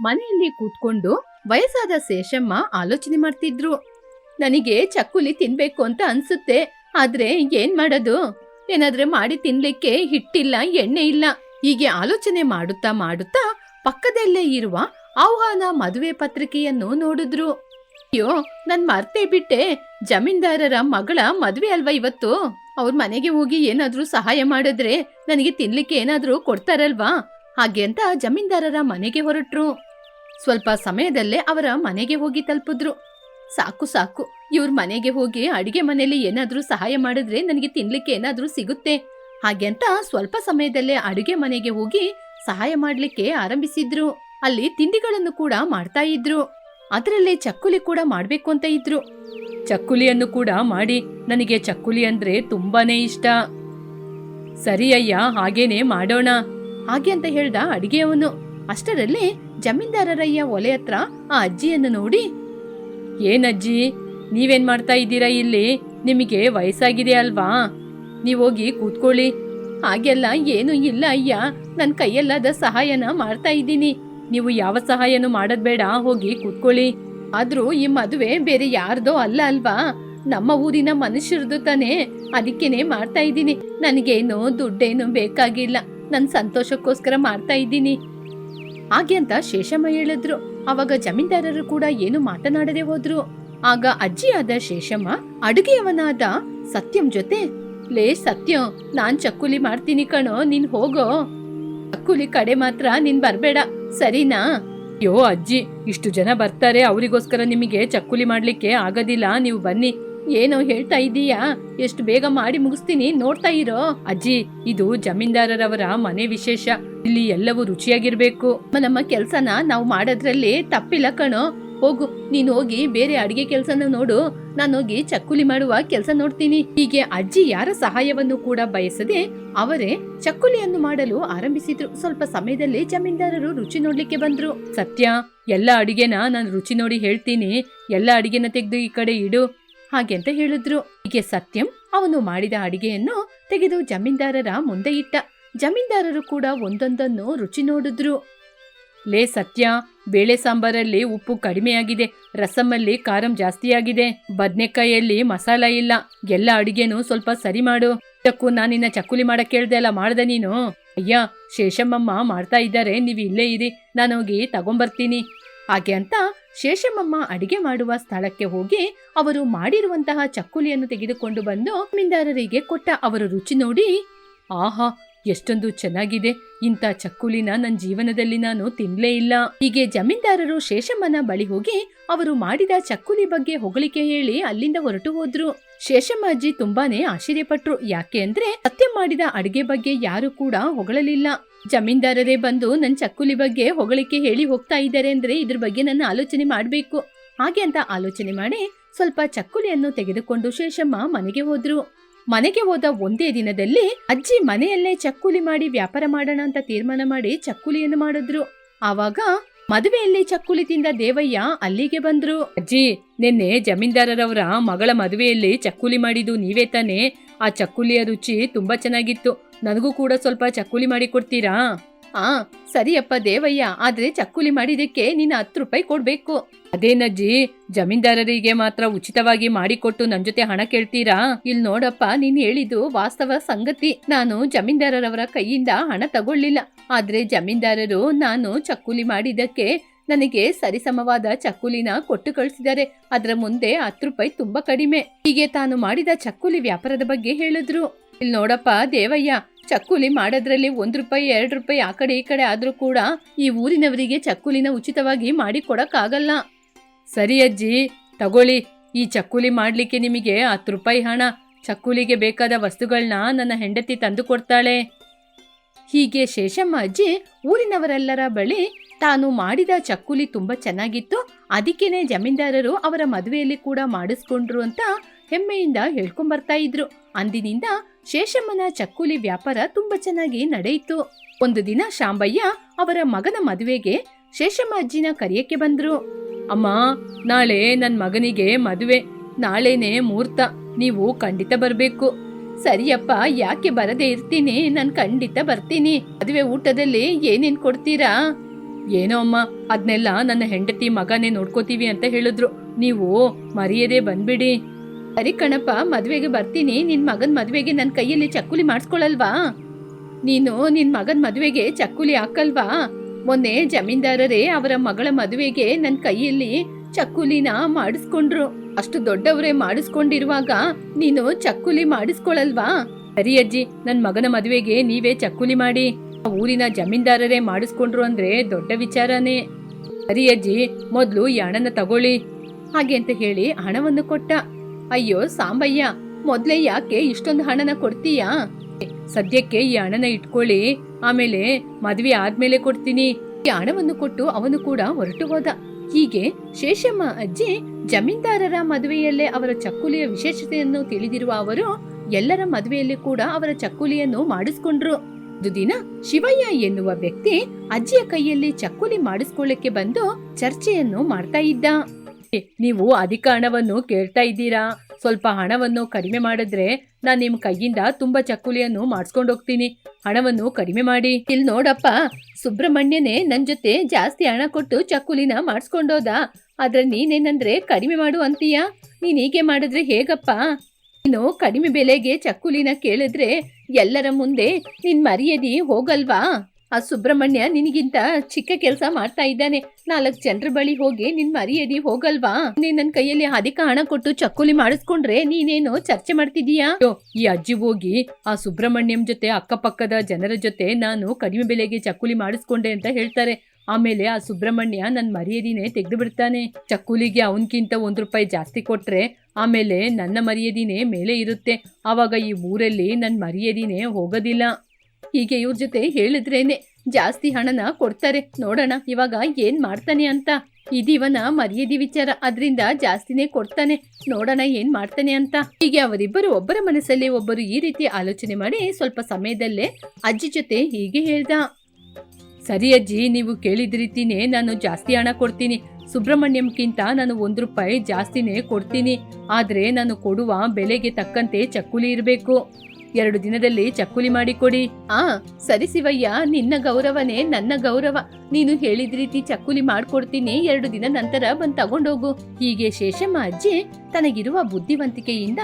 ಮನೆಯಲ್ಲಿ ಕೂತ್ಕೊಂಡು ವಯಸ್ಸಾದ ಶೇಷಮ್ಮ ಆಲೋಚನೆ ಮಾಡ್ತಿದ್ರು. ನನಗೆ ಚಕ್ಕುಲಿ ತಿನ್ಬೇಕು ಅಂತ ಅನ್ಸುತ್ತೆ, ಆದ್ರೆ ಏನ್ ಮಾಡೋದು? ಏನಾದ್ರೆ ಮಾಡಿ ತಿನ್ಲಿಕ್ಕೆ ಹಿಟ್ಟಿಲ್ಲ, ಎಣ್ಣೆ ಇಲ್ಲ. ಹೀಗೆ ಆಲೋಚನೆ ಮಾಡುತ್ತಾ ಮಾಡುತ್ತಾ ಪಕ್ಕದಲ್ಲೇ ಇರುವ ಆಹ್ವಾನ ಮದುವೆ ಪತ್ರಿಕೆಯನ್ನು ನೋಡಿದ್ರು. ಅಯ್ಯೋ, ನನ್ ಮರ್ತೇ ಬಿಟ್ಟೆ. ಜಮೀನ್ದಾರರ ಮಗಳ ಮದ್ವೆ ಅಲ್ವಾ ಇವತ್ತು? ಅವ್ರ ಮನೆಗೆ ಹೋಗಿ ಏನಾದ್ರೂ ಸಹಾಯ ಮಾಡಿದ್ರೆ ನನಗೆ ತಿನ್ಲಿಕ್ಕೆ ಏನಾದ್ರೂ ಕೊಡ್ತಾರಲ್ವಾ? ಹಾಗೆ ಅಂತ ಜಮೀನ್ದಾರರ ಮನೆಗೆ ಹೊರಟ್ರು. ಸ್ವಲ್ಪ ಸಮಯದಲ್ಲೇ ಅವರ ಮನೆಗೆ ಹೋಗಿ ತಲುಪಿದ್ರು. ಸಾಕು ಸಾಕು, ಇವ್ರ ಮನೆಗೆ ಹೋಗಿ ಅಡಿಗೆ ಮನೆಯಲ್ಲಿ ಏನಾದ್ರೂ ಸಹಾಯ ಮಾಡಿದ್ರೆ ನನಗೆ ತಿನ್ಲಿಕ್ಕೆ ಏನಾದ್ರೂ ಸಿಗುತ್ತೆ. ಹಾಗೆ ಅಂತ ಸ್ವಲ್ಪ ಸಮಯದಲ್ಲೇ ಅಡುಗೆ ಮನೆಗೆ ಹೋಗಿ ಸಹಾಯ ಮಾಡ್ಲಿಕ್ಕೆ ಆರಂಭಿಸಿದ್ರು. ಅಲ್ಲಿ ತಿಂಡಿಗಳನ್ನು ಕೂಡ ಮಾಡ್ತಾ ಇದ್ರು. ಅದರಲ್ಲೇ ಚಕ್ಕುಲಿ ಕೂಡ ಮಾಡ್ಬೇಕು ಅಂತ ಇದ್ರು. ಚಕ್ಕುಲಿಯನ್ನು ಕೂಡ ಮಾಡಿ, ನನಗೆ ಚಕ್ಕುಲಿ ಅಂದ್ರೆ ತುಂಬಾನೇ ಇಷ್ಟ. ಸರಿ ಅಯ್ಯ, ಹಾಗೇನೆ ಮಾಡೋಣ, ಹಾಗೆ ಅಂತ ಹೇಳ್ದ ಅಡಿಗೆಯವನು. ಅಷ್ಟರಲ್ಲಿ ಜಮೀನ್ದಾರರಯ್ಯ ಒಲೆ ಹತ್ರ ಆ ಅಜ್ಜಿಯನ್ನು ನೋಡಿ, ಏನಜ್ಜಿ, ನೀವೇನ್ ಮಾಡ್ತಾ ಇದ್ದೀರಾ ಇಲ್ಲಿ? ನಿಮಗೆ ವಯಸ್ಸಾಗಿದೆ ಅಲ್ವಾ? ನೀವೋಗಿ ಕೂತ್ಕೊಳ್ಳಿ. ಹಾಗೆಲ್ಲ ಏನು ಇಲ್ಲ ಅಯ್ಯ. ನನ್ನ ಕೈಯಲ್ಲಾದ ಸಹಾಯನ ಮಾಡ್ತಾ ಇದ್ದೀನಿ. ನೀವು ಯಾವ ಸಹಾಯನೂ ಮಾಡೋದ್ ಬೇಡ. ಹೋಗಿ ಕೂತ್ಕೊಳ್ಳಿ. ಆದ್ರೂ ಈ ಮದುವೆ ಬೇರೆ ಯಾರ್ದೋ ಅಲ್ಲ ಅಲ್ವಾ? ನಮ್ಮ ಊರಿನ ಮನುಷ್ಯರದು ತಾನೇ. ಅದಕ್ಕೇನೆ ಮಾಡ್ತಾ ಇದ್ದೀನಿ. ನನಗೇನು ದುಡ್ಡೇನು ಬೇಕಾಗಿಲ್ಲ. ನನ್ನ ಸಂತೋಷಕ್ಕೋಸ್ಕರ ಮಾಡ್ತಾ ಇದ್ದೀನಿ. ಹಾಗೆ ಅಂತ ಶೇಷಮ್ಮ ಹೇಳಿದ್ರು. ಅವಾಗ ಜಮೀನ್ದಾರರು ಕೂಡ ಏನು ಮಾತನಾಡದೆ ಹೋದ್ರು. ಆಗ ಅಜ್ಜಿಯಾದ ಶೇಷಮ್ಮ, ಅಡುಗೆಯವನಾದ ಸತ್ಯಂ ಜೊತೆ? ಲೇ ಸತ್ಯಂ, ನಾನ್ ಚಕ್ಕುಲಿ ಮಾಡ್ತೀನಿ ಕಣೋ, ನೀನ್ ಹೋಗೋ. ಚಕ್ಕುಲಿ ಕಡೆ ಮಾತ್ರ ನೀನ್ ಬರ್ಬೇಡ, ಸರಿನಾ? ಅಯ್ಯೋ ಅಜ್ಜಿ, ಇಷ್ಟು ಜನ ಬರ್ತಾರೆ, ಅವರಿಗೋಸ್ಕರ ನಿಮಗೆ ಚಕ್ಕುಲಿ ಮಾಡ್ಲಿಕ್ಕೆ ಆಗೋದಿಲ್ಲ, ನೀವು ಬನ್ನಿ. ಏನೋ ಹೇಳ್ತಾ ಇದೀಯಾ? ಎಷ್ಟು ಬೇಗ ಮಾಡಿ ಮುಗಿಸ್ತೀನಿ, ನೋಡ್ತಾ ಇರೋ. ಅಜ್ಜಿ, ಇದು ಜಮೀನ್ದಾರರವರ ಮನೆ ವಿಶೇಷ. ಇಲ್ಲಿ ಎಲ್ಲವೂ ರುಚಿಯಾಗಿರ್ಬೇಕು. ನಮ್ಮ ಕೆಲ್ಸನ ನಾವು ಮಾಡೋದ್ರಲ್ಲಿ ತಪ್ಪಿಲ್ಲ ಕಣೋ. ಹೋಗು, ನೀನ್ ಹೋಗಿ ಬೇರೆ ಅಡಿಗೆ ಕೆಲ್ಸನ ನೋಡು. ನಾನು ಹೋಗಿ ಚಕ್ಕುಲಿ ಮಾಡುವ ಕೆಲಸ ನೋಡ್ತೀನಿ. ಹೀಗೆ ಅಜ್ಜಿ ಯಾರ ಸಹಾಯವನ್ನು ಕೂಡ ಬಯಸದೆ ಅವರೇ ಚಕ್ಕುಲಿಯನ್ನು ಮಾಡಲು ಆರಂಭಿಸಿದ್ರು. ಸ್ವಲ್ಪ ಸಮಯದಲ್ಲಿ ಜಮೀನ್ದಾರರು ರುಚಿ ನೋಡ್ಲಿಕ್ಕೆ ಬಂದ್ರು. ಸತ್ಯ, ಎಲ್ಲ ಅಡಿಗೆನ ನಾನು ರುಚಿ ನೋಡಿ ಹೇಳ್ತೀನಿ. ಎಲ್ಲ ಅಡಿಗೆನ ತೆಗೆದು ಈ ಕಡೆ ಇಡು. ಹಾಗೆ ಅಂತ ಹೇಳಿದ್ರು. ಹೀಗೆ ಸತ್ಯಂ ಅವನು ಮಾಡಿದ ಅಡಿಗೆಯನ್ನು ತೆಗೆದು ಜಮೀನ್ದಾರರ ಮುಂದೆ ಇಟ್ಟ. ಜಮೀನ್ದಾರರು ಕೂಡ ಒಂದೊಂದನ್ನು ರುಚಿ ನೋಡಿದ್ರು. ಲೇ ಸತ್ಯ, ಬೇಳೆ ಸಾಂಬಾರಲ್ಲಿ ಉಪ್ಪು ಕಡಿಮೆಯಾಗಿದೆ, ರಸಮಲ್ಲಿ ಖಾರಂ ಜಾಸ್ತಿಯಾಗಿದೆ ಬದ್ನೆಕಾಯಲ್ಲಿ ಮಸಾಲ ಇಲ್ಲ, ಎಲ್ಲ ಅಡಿಗೆನೂ ಸ್ವಲ್ಪ ಸರಿ ಮಾಡು. ಇದಕ್ಕೂ ನಾನಿನ್ನ ಚಕ್ಕುಲಿ ಮಾಡಕ್ ಕೇಳ್ದೆ ಅಲ್ಲ, ಮಾಡ್ದೆ ನೀನು? ಅಯ್ಯ, ಶೇಷಮ್ಮಮ್ಮ ಮಾಡ್ತಾ ಇದ್ದಾರೆ, ನೀವು ಇಲ್ಲೇ ಇರಿ, ನಾನು ಹೋಗಿ ತಗೊಂಬರ್ತೀನಿ. ಹಾಗೆ ಅಂತ ಶೇಷಮ್ಮಮ್ಮ ಅಡಿಗೆ ಮಾಡುವ ಸ್ಥಳಕ್ಕೆ ಹೋಗಿ ಅವರು ಮಾಡಿರುವಂತಹ ಚಕ್ಕುಲಿಯನ್ನು ತೆಗೆದುಕೊಂಡು ಬಂದು ಮೀನ್ದಾರರಿಗೆ ಕೊಟ್ಟ ಅವರ ರುಚಿ ನೋಡಿ, ಆಹಾ, ಎಷ್ಟೊಂದು ಚೆನ್ನಾಗಿದೆ. ಇಂಥ ಚಕ್ಕುಲಿನ ನನ್ನ ಜೀವನದಲ್ಲಿ ನಾನು ತಿನ್ಲೇ ಇಲ್ಲ. ಹೀಗೆ ಜಮೀನ್ದಾರರು ಶೇಷಮ್ಮನ ಬಳಿ ಹೋಗಿ ಅವರು ಮಾಡಿದ ಚಕ್ಕುಲಿ ಬಗ್ಗೆ ಹೊಗಳಿಕೆ ಹೇಳಿ ಅಲ್ಲಿಂದ ಹೊರಟು ಹೋದ್ರು. ಶೇಷಮ್ಮ ಅಜ್ಜಿ ತುಂಬಾನೇ ಆಶ್ಚರ್ಯಪಟ್ರು. ಯಾಕೆ ಅಂದ್ರೆ ಸತ್ಯ ಮಾಡಿದ ಅಡಿಗೆ ಬಗ್ಗೆ ಯಾರು ಕೂಡ ಹೊಗಳಲಿಲ್ಲ. ಜಮೀನ್ದಾರರೇ ಬಂದು ನನ್ನ ಚಕ್ಕುಲಿ ಬಗ್ಗೆ ಹೊಗಳಿಕೆ ಹೇಳಿ ಹೋಗ್ತಾ ಇದ್ದಾರೆ ಅಂದ್ರೆ ಇದ್ರ ಬಗ್ಗೆ ನನ್ನ ಆಲೋಚನೆ ಮಾಡ್ಬೇಕು. ಹಾಗೆ ಅಂತ ಆಲೋಚನೆ ಮಾಡಿ ಸ್ವಲ್ಪ ಚಕ್ಕುಲಿಯನ್ನು ತೆಗೆದುಕೊಂಡು ಶೇಷಮ್ಮ ಮನೆಗೆ ಹೋದ್ರು. ಮನೆಗೆ ಹೋದ ಒಂದೇ ದಿನದಲ್ಲಿ ಅಜ್ಜಿ ಮನೆಯಲ್ಲೇ ಚಕ್ಕುಲಿ ಮಾಡಿ ವ್ಯಾಪಾರ ಮಾಡೋಣ ಅಂತ ತೀರ್ಮಾನ ಮಾಡಿ ಚಕ್ಕುಲಿಯನ್ನು ಮಾಡಿದ್ರು. ಆವಾಗ ಮದುವೆಯಲ್ಲಿ ಚಕ್ಕುಲಿ ತಿಂದ ದೇವಯ್ಯ ಅಲ್ಲಿಗೆ ಬಂದ್ರು. ಅಜ್ಜಿ, ನಿನ್ನೆ ಜಮೀನ್ದಾರರವರ ಮಗಳ ಮದುವೆಯಲ್ಲಿ ಚಕ್ಕುಲಿ ಮಾಡಿದ್ದು ನೀವೇ ತಾನೇ? ಆ ಚಕ್ಕುಲಿಯ ರುಚಿ ತುಂಬಾ ಚೆನ್ನಾಗಿತ್ತು. ನನಗೂ ಕೂಡ ಸ್ವಲ್ಪ ಚಕ್ಕುಲಿ ಮಾಡಿ ಕೊಡ್ತೀರಾ? ಆ, ಸರಿಯಪ್ಪ ದೇವಯ್ಯ, ಆದರೆ ಚಕ್ಕುಲಿ ಮಾಡಿದಕ್ಕೆ ನೀನು ಹತ್ತು ರೂಪಾಯಿ ಕೊಡಬೇಕು. ಅದೇನಜ್ಜಿ ಜಮೀನ್ದಾರರಿಗೆ ಮಾತ್ರ ಉಚಿತವಾಗಿ ಮಾಡಿಕೊಟ್ಟು ನನ್ನ ಜೊತೆ ಹಣ ಕೇಳ್ತೀರಾ? ಇಲ್ಲಿ ನೋಡಪ್ಪ, ನೀನು ಹೇಳಿದ್ದು ವಾಸ್ತವ ಸಂಗತಿ. ನಾನು ಜಮೀನ್ದಾರರವರ ಕೈಯಿಂದ ಹಣ ತಗೊಳ್ಳಿಲ್ಲ. ಆದರೆ ಜಮೀನ್ದಾರರು ನಾನು ಚಕ್ಕುಲಿ ಮಾಡಿದಕ್ಕೆ ನನಗೆ ಸರಿಸಮವಾದ ಚಕ್ಕುಲಿನ ಕೊಟ್ಟು ಕಳಿಸಿದ್ದಾರೆ ಅದರ ಮುಂದೆ ಹತ್ತು ರೂಪಾಯಿ ತುಂಬಾ ಕಡಿಮೆ. ಹೀಗೆ ತಾನು ಮಾಡಿದ ಚಕ್ಕುಲಿ ವ್ಯಾಪಾರದ ಬಗ್ಗೆ ಹೇಳಿದ್ರು. ಇಲ್ಲಿ ನೋಡಪ್ಪ ದೇವಯ್ಯ, ಚಕ್ಕುಲಿ ಮಾಡೋದ್ರಲ್ಲಿ ಒಂದ್ ರೂಪಾಯಿ, ಎರಡು ರೂಪಾಯಿ ಆ ಕಡೆ ಈ ಕಡೆ ಆದ್ರೂ ಕೂಡ ಈ ಊರಿನವರಿಗೆ ಚಕ್ಕುಲಿನ ಉಚಿತವಾಗಿ ಮಾಡಿ ಕೊಡಕ್ಕಾಗಲ್ಲ ಸರಿ ಅಜ್ಜಿ, ತಗೊಳ್ಳಿ. ಈ ಚಕ್ಕುಲಿ ಮಾಡ್ಲಿಕ್ಕೆ ನಿಮಗೆ ಹತ್ತು ರೂಪಾಯಿ ಹಣ. ಚಕ್ಕುಲಿಗೆ ಬೇಕಾದ ವಸ್ತುಗಳನ್ನ ನನ್ನ ಹೆಂಡತಿ ತಂದು ಕೊಡ್ತಾಳೆ. ಹೀಗೆ ಶೇಷಮ್ಮ ಅಜ್ಜಿ ಊರಿನವರೆಲ್ಲರ ಬಳಿ ತಾನು ಮಾಡಿದ ಚಕ್ಕುಲಿ ತುಂಬಾ ಚೆನ್ನಾಗಿತ್ತು. ಅದಕ್ಕೇನೆ ಜಮೀನ್ದಾರರು ಅವರ ಮದುವೆಯಲ್ಲಿ ಕೂಡ ಮಾಡಿಸ್ಕೊಂಡ್ರು ಅಂತ ಹೆಮ್ಮೆಯಿಂದ ಹೇಳ್ಕೊಂಬರ್ತಾ ಇದ್ರು. ಅಂದಿನಿಂದ ಶೇಷಮ್ಮನ ಚಕ್ಕುಲಿ ವ್ಯಾಪಾರ ತುಂಬಾ ಚೆನ್ನಾಗಿ ನಡೆಯಿತು. ಒಂದು ದಿನ ಶಾಂಬಯ್ಯ ಅವರ ಮಗನ ಮದುವೆಗೆ ಶೇಷಮ್ಮ ಅಜ್ಜಿನ ಕರೆಯಕ್ಕೆ ಬಂದ್ರು. ಅಮ್ಮ, ನಾಳೆ ನನ್ನ ಮಗನಿಗೆ ಮದುವೆ. ನಾಳೆನೆ ಮುಹೂರ್ತ. ನೀವು ಖಂಡಿತ ಬರಬೇಕು. ಸರಿಯಪ್ಪ, ಯಾಕೆ ಬರದೇ ಇರ್ತೀನಿ? ನಾನು ಖಂಡಿತ ಬರ್ತೀನಿ. ಮದುವೆ ಊಟದಲ್ಲಿ ಏನೇನ್ ಕೊಡ್ತೀರಾ? ಏನೋ ಅಮ್ಮ ಅದನ್ನೆಲ್ಲ ನನ್ನ ಹೆಂಡತಿ ಮಗನೇ ನೋಡ್ಕೋತೀವಿ ಅಂತ ಹೇಳಿದ್ರು. ನೀವು ಮರೆಯದೇ ಬಂದ್ಬಿಡಿ. ಸರಿ ಕಣಪ್ಪ, ಮದುವೆಗೆ ಬರ್ತೀನಿ. ನಿನ್ನ ಮಗನ ಮದುವೆಗೆ ನನ್ನ ಕೈಯಲ್ಲಿ ಚಕ್ಕುಲಿ ಮಾಡಿಸ್ಕೊಳಲ್ವಾ? ನೀನು ನಿನ್ನ ಮಗನ ಮದುವೆಗೆ ಚಕ್ಕುಲಿ ಹಾಕಲ್ವಾ? ಮೊನ್ನೆ ಜಮೀನ್ದಾರರೇ ಅವರ ಮಗಳ ಮದುವೆಗೆ ನನ್ನ ಕೈಯಲ್ಲಿ ಚಕ್ಕುಲಿನ ಮಾಡಿಸ್ಕೊಂಡ್ರು. ಅಷ್ಟು ದೊಡ್ಡವರೇ ಮಾಡಿಸ್ಕೊಂಡಿರುವಾಗ ನೀನು ಚಕ್ಕುಲಿ ಮಾಡಿಸ್ಕೊಳಲ್ವಾ? ಸರಿ ಅಜ್ಜಿ ನನ್ನ ಮಗನ ಮದುವೆಗೆ ನೀವೇ ಚಕ್ಕುಲಿ ಮಾಡಿ. ಊರಿನ ಜಮೀನ್ದಾರರೇ ಮಾಡಿಸ್ಕೊಂಡ್ರು ಅಂದ್ರೆ ದೊಡ್ಡ ವಿಚಾರನೇ. ಸರಿ ಅಜ್ಜಿ, ಮೊದ್ಲು ಈ ಹಣನ ತಗೊಳ್ಳಿ. ಹಾಗೆ ಅಂತ ಹೇಳಿ ಹಣವನ್ನು ಕೊಟ್ಟ. ಅಯ್ಯೋ ಸಾಂಬಯ್ಯ, ಮೊದ್ಲೇ ಯಾಕೆ ಇಷ್ಟೊಂದು ಹಣನ ಕೊಡ್ತೀಯಾ? ಸದ್ಯಕ್ಕೆ ಈ ಹಣನ ಇಟ್ಕೊಳ್ಳಿ. ಆಮೇಲೆ ಮದುವೆ ಆದ್ಮೇಲೆ ಕೊಡ್ತೀನಿ. ಈ ಹಣವನ್ನು ಕೊಟ್ಟು ಅವನು ಕೂಡ ಹೊರಟು ಹೋದ. ಹೀಗೆ ಶೇಷಮ್ಮ ಅಜ್ಜಿ ಜಮೀನ್ದಾರರ ಮದುವೆಯಲ್ಲೇ ಅವರ ಚಕ್ಕುಲಿಯ ವಿಶೇಷತೆಯನ್ನು ತಿಳಿದಿರುವ ಅವರು ಎಲ್ಲರ ಮದುವೆಯಲ್ಲಿ ಕೂಡ ಅವರ ಚಕ್ಕುಲಿಯನ್ನು ಮಾಡಿಸ್ಕೊಂಡ್ರು. ದಿನ ಶಿವಯ್ಯ ಎನ್ನುವ ವ್ಯಕ್ತಿ ಅಜ್ಜಿಯ ಕೈಯಲ್ಲಿ ಚಕ್ಕುಲಿ ಮಾಡಿಸ್ಕೊಳ್ಳಕ್ಕೆ ಬಂದು ಚರ್ಚೆಯನ್ನು ಮಾಡ್ತಾ ಇದ್ದ. "ಏ, ನೀವು ಅಧಿಕ ಹಣವನ್ನು ಕೇಳ್ತಾ ಇದ್ದೀರಾ? ಸ್ವಲ್ಪ ಹಣವನ್ನು ಕಡಿಮೆ ಮಾಡಿದ್ರೆ ನಾನ್ ನಿಮ್ ಕೈಯಿಂದ ತುಂಬಾ ಚಕ್ಕುಲಿಯನ್ನು ಮಾಡಿಸ್ಕೊಂಡು ಹೋಗ್ತೀನಿ. ಹಣವನ್ನು ಕಡಿಮೆ ಮಾಡಿ. ಇಲ್ಲಿ ನೋಡಪ್ಪ ಸುಬ್ರಹ್ಮಣ್ಯನೇ ನನ್ ಜೊತೆ ಜಾಸ್ತಿ ಹಣ ಕೊಟ್ಟು ಚಕ್ಕುಲಿನ ಮಾಡಿಸ್ಕೊಂಡೋದ. ಆದ್ರೆ ನೀನೇನಂದ್ರೆ ಕಡಿಮೆ ಮಾಡು ಅಂತೀಯಾ? ನೀನ್ ಹೀಗೆ ಮಾಡಿದ್ರೆ ಹೇಗಪ್ಪ? ನೀನು ಕಡಿಮೆ ಬೆಲೆಗೆ ಚಕ್ಕುಲಿನ ಕೇಳಿದ್ರೆ ಎಲ್ಲರ ಮುಂದೆ ನಿನ್ ಮರ್ಯಾದಿ ಹೋಗಲ್ವಾ? ಆ ಸುಬ್ರಹ್ಮಣ್ಯ ನಿನಗಿಂತ ಚಿಕ್ಕ ಕೆಲಸ ಮಾಡ್ತಾ ಇದ್ದಾನೆ. ನಾಲ್ಕು ಜನರ ಬಳಿ ಹೋಗಿ ನಿನ್ ಮರ್ಯಾದಿ ಹೋಗಲ್ವಾ? ನೀನ್ ನನ್ ಕೈಯಲ್ಲಿ ಅಧಿಕ ಹಣ ಕೊಟ್ಟು ಚಕ್ಕುಲಿ ಮಾಡಿಸ್ಕೊಂಡ್ರೆ ನೀನೇನು ಚರ್ಚೆ ಮಾಡ್ತಿದೀಯಾ ಈ ಅಜ್ಜಿ ಹೋಗಿ ಆ ಸುಬ್ರಹ್ಮಣ್ಯಂ ಜೊತೆ ಅಕ್ಕಪಕ್ಕದ ಜನರ ಜೊತೆ ನಾನು ಕಡಿಮೆ ಬೆಲೆಗೆ ಚಕ್ಕುಲಿ ಮಾಡಿಸ್ಕೊಂಡೆ ಅಂತ ಹೇಳ್ತಾರೆ. ಆಮೇಲೆ ಆ ಸುಬ್ರಹ್ಮಣ್ಯ ನನ್ನ ಮರ್ಯಾದಿನೇ ತೆಗೆದು ಬಿಡ್ತಾನೆ ಚಕ್ಕುಲಿಗೆ ಅವನಕ್ಕಿಂತ ಒಂದು ರೂಪಾಯಿ ಜಾಸ್ತಿ ಕೊಟ್ರೆ ಆಮೇಲೆ ನನ್ನ ಮರ್ಯಾದಿನೇ ಮೇಲೆ ಇರುತ್ತೆ. ಆವಾಗ ಈ ಊರಲ್ಲಿ ನನ್ನ ಮರ್ಯಾದಿನೇ ಹೋಗೋದಿಲ್ಲ. ಹೀಗೆ ಇವ್ರ ಜೊತೆ ಹೇಳಿದ್ರೇನೆ ಜಾಸ್ತಿ ಹಣನ ಕೊಡ್ತಾರೆ. ನೋಡೋಣ, ಇವಾಗ ಏನ್ ಮಾಡ್ತಾನೆ ಅಂತ. ಇದಿವನ ಮರ್ಯಾದಿ ವಿಚಾರ ಅದರಿಂದ ಜಾಸ್ತಿನೇ ಕೊಡ್ತಾನೆ. ನೋಡೋಣ ಏನ್ ಮಾಡ್ತಾನೆ ಅಂತ. ಹೀಗೆ ಅವರಿಬ್ಬರು ಒಬ್ಬರ ಮನಸ್ಸಲ್ಲಿ ಒಬ್ಬರು ಈ ರೀತಿ ಆಲೋಚನೆ ಮಾಡಿ ಸ್ವಲ್ಪ ಸಮಯದಲ್ಲೇ ಅಜ್ಜಿ ಜೊತೆ ಹೀಗೆ ಹೇಳ್ದ. ಸರಿ ಅಜ್ಜಿ, ನೀವು ಕೇಳಿದ ರೀತಿನೇ ನಾನು ಜಾಸ್ತಿ ಹಣ ಕೊಡ್ತೀನಿ. ಸುಬ್ರಹ್ಮಣ್ಯಂಕ್ಕಿಂತ ನಾನು ಒಂದು ರೂಪಾಯಿ ಜಾಸ್ತಿನೇ ಕೊಡ್ತೀನಿ. ಆದರೆ ನಾನು ಕೊಡುವ ಬೆಲೆಗೆ ತಕ್ಕಂತೆ ಚಕ್ಕುಲಿ ಇರಬೇಕು. ಎರಡು ದಿನದಲ್ಲಿ ಚಕ್ಕುಲಿ ಮಾಡಿಕೊಡಿ ಆ, ಸರಿ ಶಿವಯ್ಯ, ನಿನ್ನ ಗೌರವನೇ ನನ್ನ ಗೌರವ. ನೀನು ಹೇಳಿದ ರೀತಿ ಚಕ್ಕುಲಿ ಮಾಡ್ಕೊಡ್ತೀನಿ. ಎರಡು ದಿನ ನಂತರ ಬಂದು ತಗೊಂಡೋಗು. ಹೀಗೆ ಶೇಷಮ್ಮ ಅಜ್ಜಿ ತನಗಿರುವ ಬುದ್ಧಿವಂತಿಕೆಯಿಂದ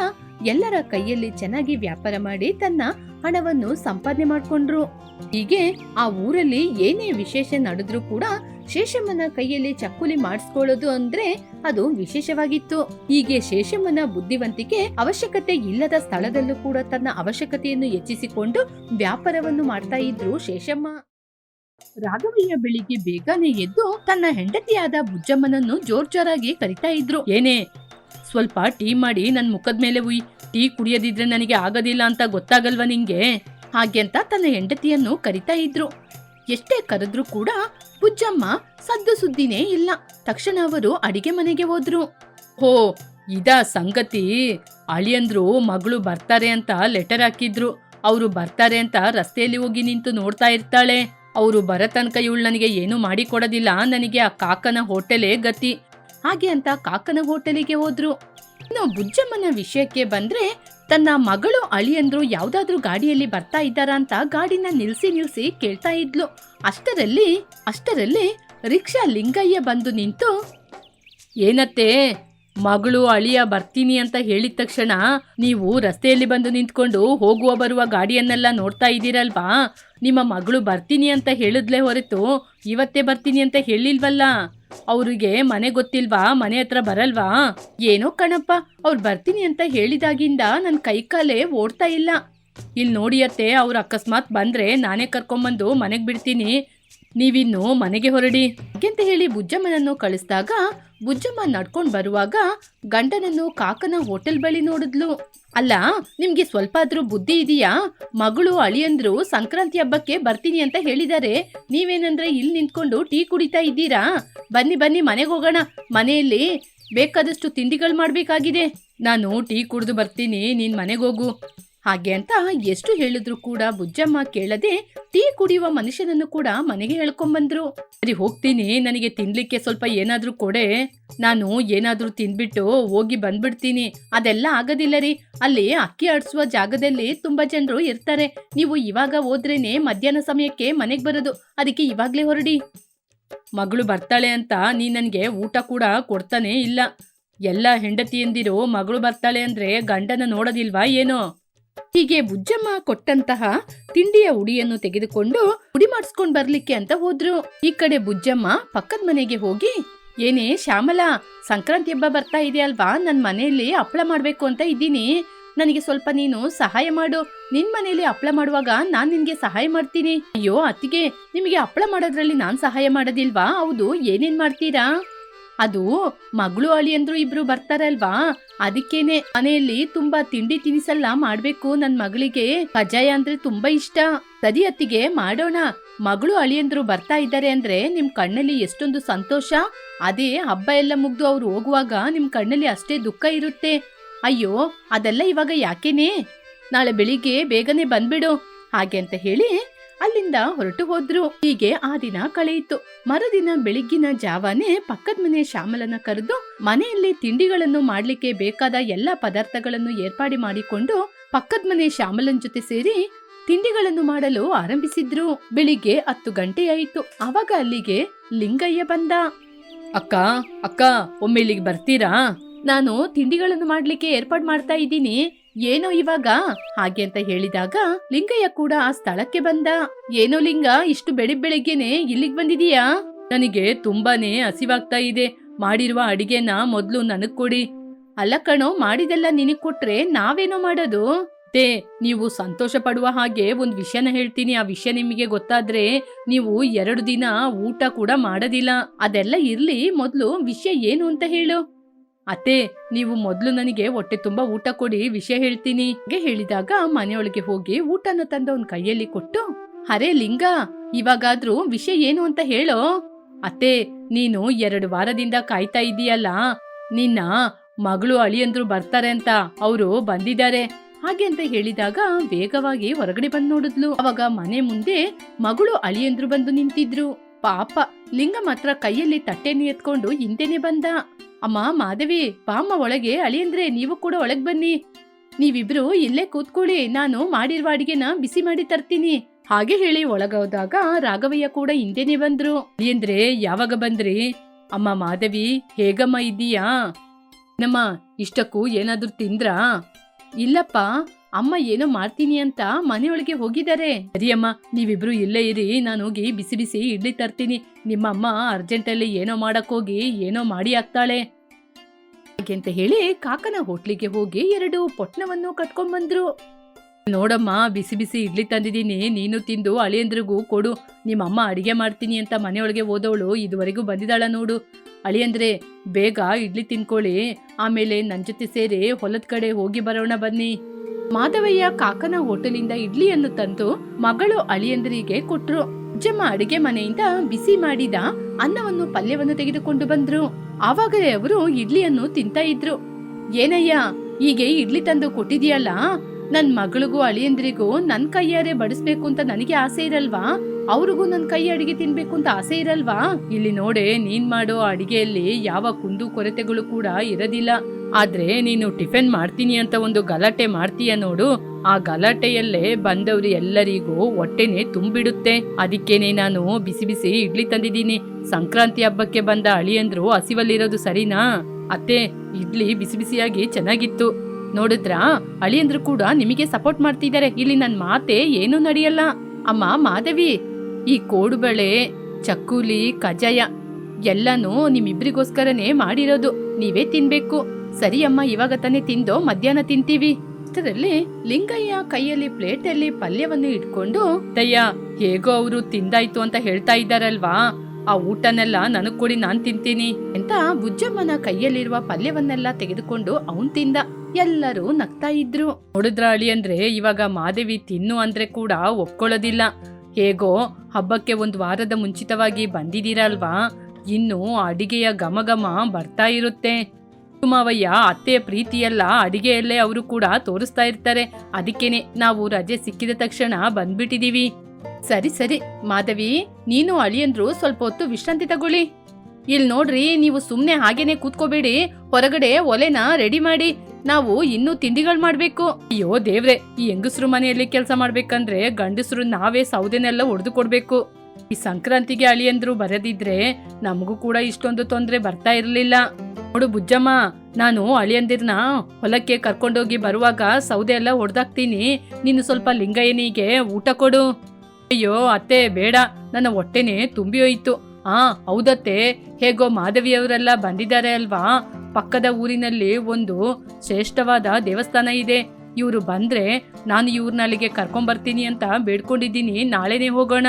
ಎಲ್ಲರ ಕೈಯಲ್ಲಿ ಚೆನ್ನಾಗಿ ವ್ಯಾಪಾರ ಮಾಡಿ ತನ್ನ ಹಣವನ್ನು ಸಂಪಾದನೆ ಮಾಡಿಕೊಂಡ್ರು. ಹೀಗೆ ಆ ಊರಲ್ಲಿ ಏನೇ ವಿಶೇಷ ನಡೆದ್ರೂ ಕೂಡ ಶೇಷಮ್ಮನ ಕೈಯಲ್ಲಿ ಚಕ್ಕುಲಿ ಮಾಡಿಸ್ಕೊಳ್ಳೋದು ಅಂದ್ರೆ ಅದು ವಿಶೇಷವಾಗಿತ್ತು. ಹೀಗೆ ಶೇಷಮ್ಮನ ಬುದ್ಧಿವಂತಿಕೆ ಅವಶ್ಯಕತೆ ಇಲ್ಲದ ಸ್ಥಳದಲ್ಲೂ ಕೂಡ ತನ್ನ ಅವಶ್ಯಕತೆಯನ್ನು ಹೆಚ್ಚಿಸಿಕೊಂಡು ವ್ಯಾಪಾರವನ್ನು ಮಾಡ್ತಾ ಇದ್ರು ಶೇಷಮ್ಮ. ರಾಘವಯ್ಯ ಬೆಳಿಗ್ಗೆ ಬೇಗನೆ ಎದ್ದು ತನ್ನ ಹೆಂಡತಿಯಾದ ಬುಜ್ಜಮ್ಮನನ್ನು ಜೋರ್ ಜೋರಾಗಿ ಕರಿತಾ ಇದ್ರು. ಏನೇ ಸ್ವಲ್ಪ ಟೀ ಮಾಡಿ ನನ್ನ ಮುಖದ ಮೇಲೆ ಉಯ್. ಟೀ ಕುಡಿಯದಿದ್ರೆ ನನಗೆ ಆಗೋದಿಲ್ಲ ಅಂತ ಗೊತ್ತಾಗಲ್ವಾ ನಿಂಗೆ? ಹಾಗೆ ಅಂತ ತನ್ನ ಹೆಂಡತಿಯನ್ನು ಕರಿತಾ ಇದ್ರು. ಎಷ್ಟೇ ಕರೆದ್ರೂ ಕೂಡ ಪುಜ್ಜಮ್ಮ ಸದ್ದು ಸುದ್ದಿನೇ ಇಲ್ಲ. ತಕ್ಷಣ ಅವರು ಅಡಿಗೆ ಮನೆಗೆ ಹೋದ್ರು. ಹೋ, ಇದ ಸಂಗತಿ. ಅಳಿಯಂದ್ರು ಮಗಳು ಬರ್ತಾರೆ ಅಂತ ಲೆಟರ್ ಹಾಕಿದ್ರು. ಅವರು ಬರ್ತಾರೆ ಅಂತ ರಸ್ತೆಯಲ್ಲಿ ಹೋಗಿ ನಿಂತು ನೋಡ್ತಾ ಇರ್ತಾಳೆ. ಅವರು ಬರೋ ತನಕ ಇವಳು ನನಗೆ ಏನು ಮಾಡಿಕೊಡೋದಿಲ್ಲ ನನಗೆ ಆ ಕಾಕನ ಹೋಟೆಲೇ ಗತಿ. ಹಾಗೆ ಅಂತ ಕಾಕನ ಹೋಟೆಲಿಗೆ ಹೋದ್ರು. ಇನ್ನು ಬುಜ್ಜಮ್ಮನ ವಿಷಯಕ್ಕೆ ಬಂದ್ರೆ ತನ್ನ ಮಗಳು ಅಳಿಯಂದ್ರು ಯಾವ್ದಾದ್ರೂ ಗಾಡಿಯಲ್ಲಿ ಬರ್ತಾ ಇದ್ದಾರಾ ಅಂತ ಗಾಡಿನ ನಿಲ್ಸಿ ನಿಲ್ಸಿ ಕೇಳ್ತಾ ಇದ್ಲು. ಅಷ್ಟರಲ್ಲಿ ಅಷ್ಟರಲ್ಲಿ ರಿಕ್ಷಾ ಲಿಂಗಯ್ಯ ಬಂದು ನಿಂತು, ಏನತ್ತೆ, ಮಗಳು ಅಳಿಯ ಬರ್ತೀನಿ ಅಂತ ಹೇಳಿದ ತಕ್ಷಣ ನೀವು ರಸ್ತೆಯಲ್ಲಿ ಬಂದು ನಿಂತ್ಕೊಂಡು ಹೋಗುವ ಬರುವ ಗಾಡಿಯನ್ನೆಲ್ಲ ನೋಡ್ತಾ ಇದ್ದೀರಲ್ವಾ? ನಿಮ್ಮ ಮಗಳು ಬರ್ತೀನಿ ಅಂತ ಹೇಳಿದ್ಲೇ ಹೊರತು ಇವತ್ತೇ ಬರ್ತೀನಿ ಅಂತ ಹೇಳಿಲ್ವಲ್ಲ? ಅವ್ರಿಗೆ ಮನೆ ಗೊತ್ತಿಲ್ವಾ? ಮನೆ ಹತ್ರ ಬರಲ್ವಾ? ಏನೋ ಕಣಪ್ಪ, ಅವ್ರು ಬರ್ತೀನಿ ಅಂತ ಹೇಳಿದಾಗಿಂದ ನನ್ನ ಕೈಕಾಲೇ ಓಡ್ತಾ ಇಲ್ಲ. ಇಲ್ಲಿ ನೋಡಿಯತ್ತೆ ಅವ್ರು ಅಕಸ್ಮಾತ್ ಬಂದ್ರೆ ನಾನೇ ಕರ್ಕೊಂಬಂದು ಮನೆಗೆ ಬಿಡ್ತೀನಿ. ನೀವಿನ್ನು ಮನೆಗೆ ಹೊರಡಿ. ಅಂತ ಹೇಳಿ ಬುಜ್ಜಮ್ಮನನ್ನು ಕಳಿಸಿದಾಗ ಬುಜ್ಜಮ್ಮ ನಡ್ಕೊಂಡು ಬರುವಾಗ ಗಂಡನನ್ನು ಕಾಕನ ಹೋಟೆಲ್ ಬಳಿ ನೋಡಿದ್ಲು. ಅಲ್ಲ, ನಿಮ್ಗೆ ಸ್ವಲ್ಪ ಆದ್ರೂ ಬುದ್ಧಿ ಇದೆಯಾ? ಮಗಳು ಅಳಿಯಂದ್ರು ಸಂಕ್ರಾಂತಿ ಹಬ್ಬಕ್ಕೆ ಬರ್ತೀನಿ ಅಂತ ಹೇಳಿದ್ದಾರೆ ನೀವೇನಂದ್ರೆ ಇಲ್ಲಿ ನಿಂತ್ಕೊಂಡು ಟೀ ಕುಡಿತಾ ಇದ್ದೀರಾ? ಬನ್ನಿ ಬನ್ನಿ, ಮನೆಗೆ ಹೋಗೋಣ. ಮನೆಯಲ್ಲಿ ಬೇಕಾದಷ್ಟು ತಿಂಡಿಗಳು ಮಾಡಬೇಕಾಗಿದೆ. ನಾನು ಟೀ ಕುಡಿದು ಬರ್ತೀನಿ, ನೀನ್ ಮನೆಗೆ ಹೋಗು. ಹಾಗೆ ಅಂತ ಎಷ್ಟು ಹೇಳಿದ್ರು ಕೂಡ ಬುಜ್ಜಮ್ಮ ಕೇಳದೆ ಟೀ ಕುಡಿಯುವ ಮನುಷ್ಯನನ್ನು ಕೂಡ ಮನೆಗೆ ಹೇಳ್ಕೊಂಬಂದ್ರು ಸರಿ ಹೋಗ್ತೀನಿ, ನನಗೆ ತಿನ್ಲಿಕ್ಕೆ ಸ್ವಲ್ಪ ಏನಾದ್ರೂ ಕೊಡೆ. ನಾನು ಏನಾದ್ರೂ ತಿನ್ಬಿಟ್ಟು ಹೋಗಿ ಬಂದ್ಬಿಡ್ತೀನಿ. ಅದೆಲ್ಲ ಆಗೋದಿಲ್ಲ ರೀ. ಅಲ್ಲಿ ಅಕ್ಕಿ ಆಡಿಸುವ ಜಾಗದಲ್ಲಿ ತುಂಬಾ ಜನರು ಇರ್ತಾರೆ. ನೀವು ಇವಾಗ ಹೋದ್ರೇನೆ ಮಧ್ಯಾಹ್ನ ಸಮಯಕ್ಕೆ ಮನೆಗೆ ಬರೋದು. ಅದಕ್ಕೆ ಇವಾಗ್ಲೇ ಹೊರಡಿ. ಮಗಳು ಬರ್ತಾಳೆ ಅಂತ ನೀ ನನಗೆ ಊಟ ಕೂಡ ಕೊಡ್ತಾನೆ ಇಲ್ಲ. ಎಲ್ಲ ಹೆಂಡತಿಯಂದಿರು ಮಗಳು ಬರ್ತಾಳೆ ಅಂದ್ರೆ ಗಂಡನ ನೋಡೋದಿಲ್ವಾ ಏನೋ? ಹೀಗೆ ಬುಜ್ಜಮ್ಮ ಕೊಟ್ಟಂತಹ ತಿಂಡಿಯ ಉಡಿಯನ್ನು ತೆಗೆದುಕೊಂಡು ಉಡಿ ಮಾಡಿಸ್ಕೊಂಡ್ ಬರ್ಲಿಕ್ಕೆ ಅಂತ ಹೋದ್ರು. ಈ ಕಡೆ ಬುಜ್ಜಮ್ಮ ಪಕ್ಕದ ಮನೆಗೆ ಹೋಗಿ, ಏನೇ ಶ್ಯಾಮಲಾ, ಸಂಕ್ರಾಂತಿ ಹಬ್ಬ ಬರ್ತಾ ಇದೆ ಅಲ್ವಾ? ನನ್ ಮನೆಯಲ್ಲಿ ಹಪ್ಳ ಮಾಡ್ಬೇಕು ಅಂತ ಇದ್ದೀನಿ. ನನಗೆ ಸ್ವಲ್ಪ ನೀನು ಸಹಾಯ ಮಾಡು. ನಿನ್ ಮನೆಯಲ್ಲಿ ಹಪ್ಳ ಮಾಡುವಾಗ ನಾನ್ ನಿನ್ಗೆ ಸಹಾಯ ಮಾಡ್ತೀನಿ. ಅಯ್ಯೋ, ಅತ್ತಿಗೆ, ನಿಮಗೆ ಹಪ್ಳ ಮಾಡೋದ್ರಲ್ಲಿ ನಾನ್ ಸಹಾಯ ಮಾಡೋದಿಲ್ವಾ? ಹೌದು, ಏನೇನ್ ಮಾಡ್ತೀರಾ? ಅದು ಮಗಳು ಅಳಿಯಂದ್ರು ಇಬ್ರು ಬರ್ತಾರಲ್ವಾ? ಅದಕ್ಕೇನೆ ಮನೆಯಲ್ಲಿ ತುಂಬಾ ತಿಂಡಿ ತಿನಿಸೆಲ್ಲ ಮಾಡ್ಬೇಕು ನನ್ ಮಗಳಿಗೆ. ಕಜಾಯ ಅಂದ್ರೆ ತುಂಬಾ ಇಷ್ಟ. ಸರಿ ಅತ್ತಿಗೆ, ಮಾಡೋಣ. ಮಗಳು ಅಳಿಯಂದ್ರು ಬರ್ತಾ ಇದ್ದಾರೆ ಅಂದ್ರೆ ನಿಮ್ ಕಣ್ಣಲ್ಲಿ ಎಷ್ಟೊಂದು ಸಂತೋಷ. ಅದೇ ಹಬ್ಬ ಎಲ್ಲ ಮುಗ್ದು ಅವ್ರು ಹೋಗುವಾಗ ನಿಮ್ ಕಣ್ಣಲ್ಲಿ ಅಷ್ಟೇ ದುಃಖ ಇರುತ್ತೆ. ಅಯ್ಯೋ, ಅದೆಲ್ಲ ಇವಾಗ ಯಾಕೆನೆ? ನಾಳೆ ಬೆಳಿಗ್ಗೆ ಬೇಗನೆ ಬಂದ್ಬಿಡು. ಹಾಗೆ ಅಂತ ಹೇಳಿ ಅಲ್ಲಿಂದ ಹೊರಟು ಹೋದ್ರು. ಹೀಗೆ ಆ ದಿನ ಕಳೆಯಿತು. ಮರುದಿನ ಬೆಳಿಗ್ಗಿನ ಜಾವಾನೆ ಪಕ್ಕದ ಮನೆ ಶ್ಯಾಮಲನ ಕರೆದು ಮನೆಯಲ್ಲಿ ತಿಂಡಿಗಳನ್ನು ಮಾಡ್ಲಿಕ್ಕೆ ಬೇಕಾದ ಎಲ್ಲ ಪದಾರ್ಥಗಳನ್ನು ಏರ್ಪಾಡಿ ಮಾಡಿಕೊಂಡು ಪಕ್ಕದ ಮನೆ ಶ್ಯಾಮಲನ್ ಜೊತೆ ಸೇರಿ ತಿಂಡಿಗಳನ್ನು ಮಾಡಲು ಆರಂಭಿಸಿದ್ರು. ಬೆಳಿಗ್ಗೆ ಹತ್ತು ಗಂಟೆಯಾಯಿತು ಅವಾಗ ಅಲ್ಲಿಗೆ ಲಿಂಗಯ್ಯ ಬಂದ. ಅಕ್ಕ ಅಕ್ಕ, ಒಮ್ಮೆ ಇಲ್ಲಿಗೆ ಬರ್ತೀರಾ? ನಾನು ತಿಂಡಿಗಳನ್ನು ಮಾಡ್ಲಿಕ್ಕೆ ಏರ್ಪಾಡ್ ಮಾಡ್ತಾ ಇದ್ದೀನಿ. ಏನೋ ಇವಾಗ? ಹಾಗೆ ಅಂತ ಹೇಳಿದಾಗ ಲಿಂಗಯ್ಯ ಕೂಡ ಆ ಸ್ಥಳಕ್ಕೆ ಬಂದ. ಏನೋ ಲಿಂಗ, ಇಷ್ಟು ಬೆಳಿಗ್ ಬೆಳಿಗ್ಗೆನೆ ಇಲ್ಲಿಗ್ ಬಂದಿದೀಯಾ? ನನಗೆ ತುಂಬಾನೇ ಹಸಿವಾಗ್ತಾ ಇದೆ. ಮಾಡಿರುವ ಅಡಿಗೆನ ಮೊದ್ಲು ನನಗ್ ಕೊಡಿ. ಅಲ್ಲ ಕಣೋ, ಮಾಡಿದೆಲ್ಲ ನಿನಗ್ ಕೊಟ್ರೆ ನಾವೇನೋ ಮಾಡೋದು? ತೇ, ನೀವು ಸಂತೋಷ ಪಡುವ ಹಾಗೆ ಒಂದ್ ವಿಷಯನ ಹೇಳ್ತೀನಿ. ಆ ವಿಷಯ ನಿಮಗೆ ಗೊತ್ತಾದ್ರೆ ನೀವು ಎರಡು ದಿನ ಊಟ ಕೂಡ ಮಾಡೋದಿಲ್ಲ. ಅದೆಲ್ಲ ಇರ್ಲಿ, ಮೊದ್ಲು ವಿಷಯ ಏನು ಅಂತ ಹೇಳು. ಅತ್ತೆ, ನೀವು ಮೊದ್ಲು ನನಗೆ ಹೊಟ್ಟೆ ತುಂಬಾ ಊಟ ಕೊಡಿ, ವಿಷಯ ಹೇಳ್ತೀನಿ. ಹೇಳಿದಾಗ ಮನೆಯೊಳಗೆ ಹೋಗಿ ಊಟನ ತಂದ ಅವನ್ ಕೈಯಲ್ಲಿ ಕೊಟ್ಟು, ಅರೆ ಲಿಂಗ, ಇವಾಗಾದ್ರೂ ವಿಷಯ ಏನು ಅಂತ ಹೇಳೋ? ಅತ್ತೆ, ನೀನು ಎರಡು ವಾರದಿಂದ ಕಾಯ್ತಾ ಇದೀಯಲ್ಲ. ನಿನ್ನ ಮಗಳು ಅಳಿಯಂದ್ರು ಬರ್ತಾರೆ ಅಂತ ಅವರು ಬಂದಿದ್ದಾರೆ. ಹಾಗೆ ಅಂತ ಹೇಳಿದಾಗ ವೇಗವಾಗಿ ಹೊರಗಡೆ ಬಂದ್ ನೋಡಿದ್ಲು. ಅವಾಗ ಮನೆ ಮುಂದೆ ಮಗಳು ಅಳಿಯಂದ್ರು ಬಂದು ನಿಂತಿದ್ರು. ಪಾಪ, ಲಿಂಗ ಮಾತ್ರ ಕೈಯಲ್ಲಿ ತಟ್ಟೆನೇ ಎತ್ಕೊಂಡು ಹಿಂದೆನೆ ಬಂದ. ಅಮ್ಮ, ಮಾಧವಿ, ಬಾಮ್ಮ ಒಳಗೆ ಅಳಿಯಂದ್ರೆ ನೀವು ಕೂಡ ಒಳಗ್ ಬನ್ನಿ. ನೀವಿಬ್ರು ಇಲ್ಲೇ ಕೂತ್ಕೊಳ್ಳಿ, ನಾನು ಮಾಡಿರುವ ಅಡಿಗೆನ ಬಿಸಿ ಮಾಡಿ ತರ್ತೀನಿ. ಹಾಗೆ ಹೇಳಿ ಒಳಗೋದಾಗ ರಾಘವಯ್ಯ ಕೂಡ ಹಿಂದೆನೆ ಬಂದ್ರು. ಅಳಿಯಂದ್ರೆ ಯಾವಾಗ ಬಂದ್ರಿ? ಅಮ್ಮ, ಮಾಧವಿ, ಹೇಗಮ್ಮ ಇದೀಯಾ ನಮ್ಮ, ಇಷ್ಟಕ್ಕೂ ಏನಾದ್ರೂ ತಿಂದ್ರಾ? ಇಲ್ಲಪ್ಪ ಅಮ್ಮ ಏನೋ ಮಾಡ್ತೀನಿ ಅಂತ ಮನೆಯೊಳಗೆ ಹೋಗಿದ್ದಾರೆ. ಸರಿಯಮ್ಮ, ನೀವಿಬ್ರು ಇಲ್ಲೇ ಇರಿ, ನಾನು ಹೋಗಿ ಬಿಸಿ ಬಿಸಿ ಇಡ್ಲಿ ತರ್ತೀನಿ. ನಿಮ್ಮ ಅಮ್ಮ ಅರ್ಜೆಂಟಲ್ಲಿ ಏನೋ ಮಾಡಕ್ ಹೋಗಿ ಏನೋ ಮಾಡಿ ಹಾಗೆ ಅಂತ ಹೇಳಿ ಕಾಕನ ಹೋಟ್ಲಿಗೆ ಹೋಗಿ ಎರಡು ಪೊಟ್ಣವನ್ನು ಕಟ್ಕೊಂಡ್ ಬಂದ್ರು ನೋಡಮ್ಮ, ಬಿಸಿ ಬಿಸಿ ಇಡ್ಲಿ ತಂದಿದ್ದೀನಿ, ನೀನು ತಿಂದು ಅಳಿಯಂದ್ರಿಗೂ ಕೊಡು. ನಿಮ್ಮಮ್ಮ ಅಡಿಗೆ ಮಾಡ್ತೀನಿ ಅಂತ ಮನೆಯೊಳಗೆ ಹೋದವಳು ಇದುವರೆಗೂ ಬಂದಿದ್ದಾಳ ನೋಡು. ಅಳಿಯಂದ್ರೆ, ಬೇಗ ಇಡ್ಲಿ ತಿನ್ಕೊಳ್ಳಿ. ಆಮೇಲೆ ನನ್ ಜೊತೆ ಸೇರಿ ಹೊಲದ ಕಡೆ ಹೋಗಿ ಬರೋಣ ಬನ್ನಿ. ಮಾಧವಯ್ಯ ಕಾಕನ ಹೋಟೆಲಿಂದ ಇಡ್ಲಿಯನ್ನು ತಂದು ಮಗಳು ಅಳಿಯಂದ್ರಿಗೆ ಕೊಟ್ರು. ಅಜ್ಜಮ್ಮ ಅಡಿಗೆ ಮನೆಯಿಂದ ಬಿಸಿ ಮಾಡಿದ ಅನ್ನವನ್ನು ಪಲ್ಯವನ್ನು ತೆಗೆದುಕೊಂಡು ಬಂದ್ರು. ಆವಾಗಲೇ ಅವರು ಇಡ್ಲಿಯನ್ನು ತಿಂತ ಇದ್ರು. ಏನಯ್ಯ, ಹೀಗೆ ಇಡ್ಲಿ ತಂದು ಕೊಟ್ಟಿದೀಯಲ್ಲ ನನ್ ಮಗಳಿಗೂ ಅಳಿಯಂದ್ರಿಗೂ ನನ್ ಕೈಯಾರೆ ಬಡಿಸ್ಬೇಕು ಅಂತ ನನಗೆ ಆಸೆ ಇರಲ್ವಾ? ಅವ್ರಿಗೂ ನನ್ನ ಕೈ ಅಡಿಗೆ ತಿನ್ಬೇಕು ಅಂತ ಆಸೆ ಇರಲ್ವಾ? ಇಲ್ಲಿ ನೋಡೆ, ನೀನ್ ಮಾಡೋ ಅಡಿಗೆಯಲ್ಲಿ ಯಾವ ಕುಂದು ಕೊರತೆಗಳು ಕೂಡ ಇರೋದಿಲ್ಲ. ಆದ್ರೆ ನೀನು ಟಿಫಿನ್ ಮಾಡ್ತೀನಿ ಅಂತ ಒಂದು ಗಲಾಟೆ ಮಾಡ್ತೀಯ ನೋಡು. ಆ ಗಲಾಟೆಯಲ್ಲೇ ಬಂದವ್ರು ಎಲ್ಲರಿಗೂ ಹೊಟ್ಟೆನೆ ತುಂಬಿಡುತ್ತೆ. ಅದಕ್ಕೇನೆ ನಾನು ಬಿಸಿ ಬಿಸಿ ಇಡ್ಲಿ ತಂದಿದ್ದೀನಿ. ಸಂಕ್ರಾಂತಿ ಹಬ್ಬಕ್ಕೆ ಬಂದ ಅಳಿಯಂದ್ರು ಹಸಿವಲ್ಲಿರೋದು ಸರಿನಾ? ಅತ್ತೆ, ಇಡ್ಲಿ ಬಿಸಿ ಬಿಸಿಯಾಗಿ ಚೆನ್ನಾಗಿತ್ತು. ನೋಡಿದ್ರಾ, ಅಳಿಯಂದ್ರು ಕೂಡ ನಿಮಗೆ ಸಪೋರ್ಟ್ ಮಾಡ್ತಿದ್ದಾರೆ. ಇಲ್ಲಿ ನನ್ನ ಮಾತೆ ಏನೂ ನಡೆಯಲ್ಲ. ಅಮ್ಮ, ಮಾಧವಿ ಈ ಕೋಡುಬಳೆ, ಚಕ್ಕುಲಿ ಕಜಾಯ ಎಲ್ಲನೂ ನಿಮ್ಮಿಬ್ರಿಗೋಸ್ಕರನೇ ಮಾಡಿರೋದು. ನೀವೇ ತಿನ್ಬೇಕು. ಸರಿ ಅಮ್ಮ, ಇವಾಗ ತಾನೇ ತಿಂದೋ ಮಧ್ಯಾಹ್ನ ತಿಂತೀವಿ. ಅಷ್ಟರಲ್ಲಿ ಲಿಂಗಯ್ಯ ಕೈಯಲ್ಲಿ ಪ್ಲೇಟಲ್ಲಿ ಪಲ್ಯವನ್ನು ಇಟ್ಕೊಂಡು, ದಯ್ಯ, ಹೇಗೋ ಅವರು ತಿಂದಾಯ್ತು ಅಂತ ಹೇಳ್ತಾ ಇದ್ದಾರಲ್ವಾ? ಆ ಊಟನೆಲ್ಲ ನನಗ್ ಕೊಡಿ, ನಾನ್ ತಿಂತೀನಿ ಅಂತ ಬುಜ್ಜಮ್ಮನ ಕೈಯಲ್ಲಿರುವ ಪಲ್ಯವನ್ನೆಲ್ಲ ತೆಗೆದುಕೊಂಡು ಅವನ್ ತಿಂದ. ಎಲ್ಲರೂ ನಗ್ತಾ ಇದ್ರು. ನೋಡಿದ್ರ ಅಳಿ ಅಂದ್ರೆ ಇವಾಗ ಮಾದೇವಿ ತಿನ್ನು ಅಂದ್ರೆ ಕೂಡ ಒಪ್ಕೊಳ್ಳೋದಿಲ್ಲ. ಹೇಗೋ ಹಬ್ಬಕ್ಕೆ ಒಂದು ವಾರದ ಮುಂಚಿತವಾಗಿ ಬಂದಿದ್ದೀರಲ್ವಾ? ಇನ್ನು ಅಡಿಗೆಯ ಗಮಗಮ ಬರ್ತಾ ಇರುತ್ತೆ. ಕುಮಾವಯ್ಯ ಅತ್ತೆಯ ಪ್ರೀತಿಯೆಲ್ಲ ಅಡಿಗೆಯಲ್ಲೇ ಅವರು ಕೂಡ ತೋರಿಸ್ತಾ ಇರ್ತಾರೆ. ಅದಕ್ಕೇನೆ ನಾವು ರಜೆ ಸಿಕ್ಕಿದ ತಕ್ಷಣ ಬಂದ್ಬಿಟ್ಟಿದೀವಿ. ಸರಿ ಸರಿ, ಮಾಧವಿ, ನೀನು ಅಳಿಯಂದ್ರು ಸ್ವಲ್ಪ ಹೊತ್ತು ವಿಶ್ರಾಂತಿ ತಗೊಳ್ಳಿ. ಇಲ್ಲಿ ನೋಡ್ರಿ, ನೀವು ಸುಮ್ಮನೆ ಹಾಗೇನೆ ಕೂತ್ಕೋಬೇಡಿ. ಹೊರಗಡೆ ಒಲೆನ ರೆಡಿ ಮಾಡಿ. ನಾವು ಇನ್ನೂ ತಿಂಡಿಗಳು ಮಾಡ್ಬೇಕು. ಅಯ್ಯೋ ದೇವ್ರೆ, ಈ ಹೆಂಗಸರು ಮನೆಯಲ್ಲಿ ಕೆಲಸ ಮಾಡ್ಬೇಕಂದ್ರೆ ಗಂಡಸರು ನಾವೇ ಸೌದೆನೆಲ್ಲ ಒಡೆದು ಕೊಡ್ಬೇಕು. ಈ ಸಂಕ್ರಾಂತಿಗೆ ಅಳಿಯಂದ್ರು ಬರದಿದ್ರೆ ನಮಗೂ ಕೂಡ ಇಷ್ಟೊಂದು ತೊಂದರೆ ಬರ್ತಾ ಇರಲಿಲ್ಲ. ನೋಡು ಬುಜ್ಜಮ್ಮ, ನಾನು ಅಳಿಯಂದಿರ್ನ ಹೊಲಕ್ಕೆ ಕರ್ಕೊಂಡೋಗಿ ಬರುವಾಗ ಸೌದೆ ಎಲ್ಲ ಹೊಡೆದಾಕ್ತೀನಿ ನೀನು ಸ್ವಲ್ಪ ಲಿಂಗಯ್ಯನಿಗೆ ಊಟ ಕೊಡು. ಅಯ್ಯೋ ಅತ್ತೆ, ಬೇಡ. ನನ್ನ ಹೊಟ್ಟೆನೇ ತುಂಬಿ ಹೋಯ್ತು. ಆ, ಹೌದತ್ತೆ. ಹೇಗೋ ಮಾಧವಿಯವರೆಲ್ಲ ಬಂದಿದ್ದಾರೆ ಅಲ್ವಾ? ಪಕ್ಕದ ಊರಿನಲ್ಲಿ ಒಂದು ಶ್ರೇಷ್ಠವಾದ ದೇವಸ್ಥಾನ ಇದೆ. ಇವರು ಬಂದ್ರೆ ನಾನು ಇವ್ರನ್ನ ಅಲ್ಲಿಗೆ ಕರ್ಕೊಂಬರ್ತೀನಿ ಅಂತ ಬೇಡ್ಕೊಂಡಿದ್ದೀನಿ. ನಾಳೆನೇ ಹೋಗೋಣ.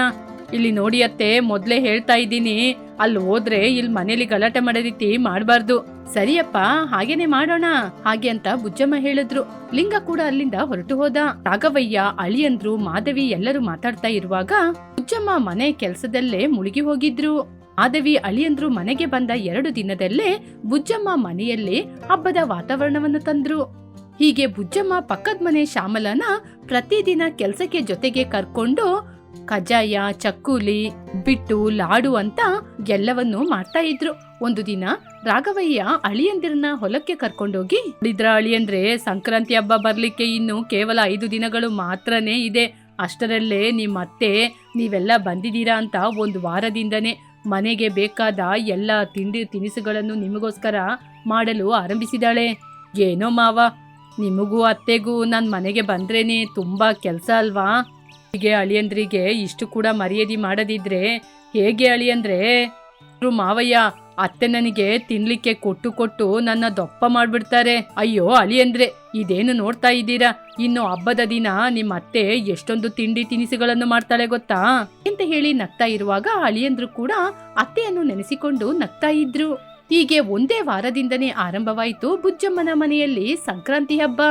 ಇಲ್ಲಿ ನೋಡಿ ಅತ್ತೆ, ಮೊದಲೇ ಹೇಳ್ತಾ ಇದ್ದೀನಿ. ಅಲ್ಲಿ ಹೋದ್ರೆ ಇಲ್ಲಿ ಮನೇಲಿ ಗಲಾಟೆ ಮಾಡೋ ರೀತಿ ಮಾಡಬಾರ್ದು. ಸರಿಯಪ್ಪ, ಹಾಗೇನೆ ಮಾಡೋಣ? ಹಾಗೆ ಅಂತ ಬುಜ್ಜಮ್ಮ ಹೇಳಿದ್ರು. ಲಿಂಗ ಕೂಡ ಅಲ್ಲಿಂದ ಹೊರಟು ಹೋದ. ರಾಘವಯ್ಯ, ಅಳಿಯಂದ್ರು ಮಾಧವಿ ಎಲ್ಲರೂ ಮಾತಾಡ್ತಾ ಇರುವಾಗ ಬುಜ್ಜಮ್ಮ ಮನೆ ಕೆಲಸದಲ್ಲೇ ಮುಳುಗಿ ಹೋಗಿದ್ರು. ಮಾಧವಿ ಅಳಿಯಂದ್ರು ಮನೆಗೆ ಬಂದ ಎರಡು ದಿನದಲ್ಲೇ ಬುಜ್ಜಮ್ಮ ಮನೆಯಲ್ಲಿ ಹಬ್ಬದ ವಾತಾವರಣವನ್ನು ತಂದ್ರು. ಹೀಗೆ ಬುಜ್ಜಮ್ಮ ಪಕ್ಕದ ಮನೆ ಶ್ಯಾಮಲನ ಪ್ರತಿದಿನ ಕೆಲಸಕ್ಕೆ ಜೊತೆಗೆ ಕರ್ಕೊಂಡು ಕಜಾಯ ಚಕ್ಕುಲಿ, ಬಿಟ್ಟು, ಲಾಡು ಅಂತ ಎಲ್ಲವನ್ನು ಮಾಡ್ತಾ ಇದ್ರು. ಒಂದು ದಿನ ರಾಘವಯ್ಯ ಅಳಿಯಂದಿರನ್ನ ಹೊಲಕ್ಕೆ ಕರ್ಕೊಂಡೋಗಿ ನೋಡಿದ್ರ ಅಳಿಯಂದ್ರೆ ಸಂಕ್ರಾಂತಿ ಹಬ್ಬ ಬರ್ಲಿಕ್ಕೆ ಇನ್ನು ಕೇವಲ ಐದು ದಿನಗಳು ಮಾತ್ರನೇ ಇದೆ. ಅಷ್ಟರಲ್ಲೇ ನಿಮ್ಮ ಅತ್ತೆ, ನೀವೆಲ್ಲ ಬಂದಿದ್ದೀರಾ ಅಂತ ಒಂದು ವಾರದಿಂದನೇ ಮನೆಗೆ ಬೇಕಾದ ಎಲ್ಲ ತಿಂಡಿ ತಿನಿಸುಗಳನ್ನು ನಿಮಗೋಸ್ಕರ ಮಾಡಲು ಆರಂಭಿಸಿದಾಳೆ. ಏನೋ ಮಾವ, ನಿಮಗೂ ಅತ್ತೆಗೂ ನನ್ನ ಮನೆಗೆ ಬಂದ್ರೇನೆ ತುಂಬಾ ಕೆಲಸ ಅಲ್ವಾ? ಹೀಗೆ ಅಳಿಯಂದ್ರಿಗೆ ಇಷ್ಟು ಕೂಡ ಮರ್ಯಾದೆ ಮಾಡದಿದ್ರೆ ಹೇಗೆ ಅಳಿಯಂದ್ರೆ ಮಾವಯ್ಯ, ಅತ್ತೆ ನನಗೆ ತಿನ್ಲಿಕ್ಕೆ ಕೊಟ್ಟು ಕೊಟ್ಟು ನನ್ನ ದಪ್ಪ ಮಾಡ್ಬಿಡ್ತಾರೆ. ಅಯ್ಯೋ, ಅಳಿಯಂದ್ರೆ, ಇದೇನು ನೋಡ್ತಾ ಇದ್ದೀರಾ? ಇನ್ನು ಹಬ್ಬದ ದಿನ ನಿಮ್ಮ ಅತ್ತೆ ಎಷ್ಟೊಂದು ತಿಂಡಿ ತಿನಿಸುಗಳನ್ನು ಮಾಡ್ತಾಳೆ ಗೊತ್ತಾ? ಅಂತ ಹೇಳಿ ನಗ್ತಾ ಇರುವಾಗ ಅಳಿಯಂದ್ರು ಕೂಡ ಅತ್ತೆಯನ್ನು ನೆನೆಸಿಕೊಂಡು ನಗ್ತಾ ಇದ್ರು. ಹೀಗೆ ಒಂದೇ ವಾರದಿಂದನೇ ಆರಂಭವಾಯಿತು ಬುಜ್ಜಮ್ಮನ ಮನೆಯಲ್ಲಿ ಸಂಕ್ರಾಂತಿ ಹಬ್ಬ.